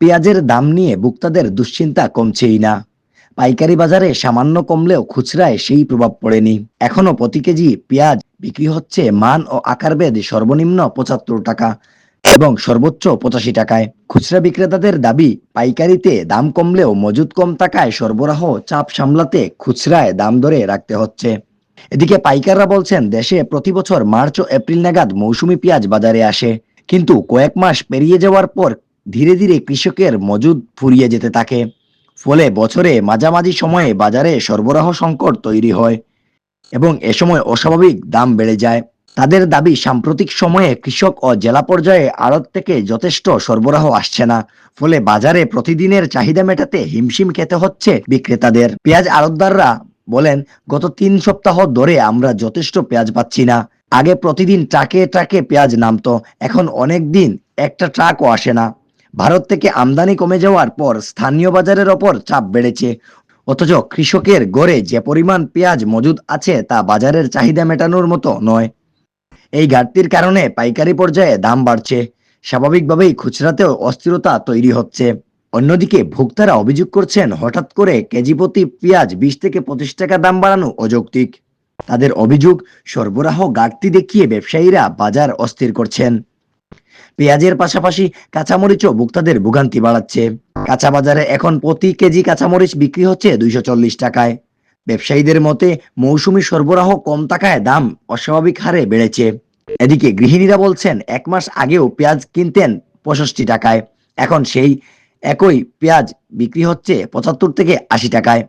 পেঁয়াজের দাম নিয়ে ভোক্তাদের দুশ্চিন্তা কমছেই না। পাইকারি বাজারে সামান্য কমলেও খুচরায় সেই প্রভাব পড়েনি। এখনও প্রতি কেজি পেঁয়াজ বিক্রি হচ্ছে মান ও আকার আকারভেদ সর্বনিম্ন পঁচাত্তর টাকা এবং সর্বোচ্চ পঁচাশি টাকায়। খুচরা বিক্রেতাদের দাবি, পাইকারিতে দাম কমলেও মজুদ কম টাকায় সরবরাহ চাপ সামলাতে খুচরায় দাম ধরে রাখতে হচ্ছে। এদিকে পাইকাররা বলছেন, দেশে প্রতি বছর মার্চ ও এপ্রিল নাগাদ মৌসুমি পেঁয়াজ বাজারে আসে। কিন্তু কয়েক মাস পেরিয়ে যাওয়ার পর ধীরে ধীরে কৃষকের মজুদ ফুরিয়ে যেতে থাকে। ফলে বছরে মাঝামাঝি সময়ে বাজারে সরবরাহ সংকট তৈরি হয় এবং এ সময় অস্বাভাবিক দাম বেড়ে যায়। তাদের দাবি, সাম্প্রতিক সময়ে কৃষক ও জেলা পর্যায়ে আড়ত থেকে যথেষ্ট সরবরাহ আসছে না। ফলে বাজারে প্রতিদিনের চাহিদা মেটাতে হিমশিম খেতে হচ্ছে বিক্রেতাদের। পেঁয়াজ আড়তদাররা বলেন, গত তিন সপ্তাহ ধরে আমরা যথেষ্ট পেঁয়াজ পাচ্ছি না। আগে প্রতিদিন ট্রাকে ট্রাকে পেঁয়াজ নামতো, এখন অনেক দিন একটা ট্রাকও আসে না। ভারত থেকে আমদানি কমে যাওয়ার পর স্থানীয় বাজারের ওপর চাপ বেড়েছে। অথচ কৃষকের গড়ে যে পরিমাণ পেঁয়াজ মজুদ আছে তা বাজারের চাহিদা মেটানোর মতো নয়। এই ঘাটতির কারণে পাইকারি পর্যায়ে দাম বাড়ছে। স্বাভাবিকভাবেই খুচরাতেও অস্থিরতা তৈরি হচ্ছে। অন্যদিকে ভোক্তারা অভিযোগ করছেন, হঠাৎ করে কেজি প্রতি পেঁয়াজ বিশ থেকে পঁচিশ টাকা দাম বাড়ানো অযৌক্তিক। তাদের অভিযোগ, সরবরাহ ঘাটতি দেখিয়ে ব্যবসায়ীরা বাজার অস্থির করছেন। পেঁয়াজের পাশাপাশি কাঁচামরিচও ভোক্তাদের ভোগান্তি বাড়াচ্ছে। কাঁচা বাজারে এখন প্রতি কেজি কাঁচামরিচ বিক্রি হচ্ছে দুইশো চল্লিশ টাকায়। ব্যবসায়ীদের মতে, মৌসুমি সরবরাহ কম টাকায় দাম অস্বাভাবিক হারে বেড়েছে। এদিকে গৃহিণীরা বলছেন, এক মাস আগেও পেঁয়াজ কিনতেন পঁয়ষট্টি টাকায়। এখন সেই একই পেঁয়াজ বিক্রি হচ্ছে পঁচাত্তর থেকে আশি টাকায়।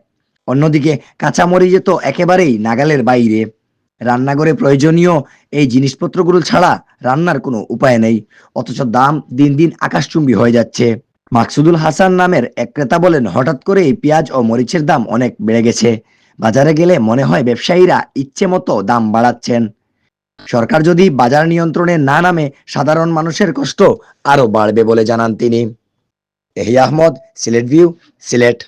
অন্যদিকে কাঁচামরিচে তো একেবারেই নাগালের বাইরে। রান্নাঘরে প্রয়োজনীয় এই জিনিসপত্রগুলো ছাড়া রান্নার কোনো উপায় নেই। অথচ দাম দিন দিন আকাশচুম্বী হয়ে যাচ্ছে। মাকসুদুল হাসান নামের এক ক্রেতা বলেন, হঠাৎ করেই পেঁয়াজ ও মরিচের দাম অনেক বেড়ে গেছে। বাজারে গেলে মনে হয় ব্যবসায়ীরা ইচ্ছে মতো দাম বাড়াচ্ছেন। সরকার যদি বাজার নিয়ন্ত্রণে না নামে, সাধারণ মানুষের কষ্ট আরও বাড়বে বলে জানান তিনি। এহি আহমদ, সিলেট ভিউ, সিলেট।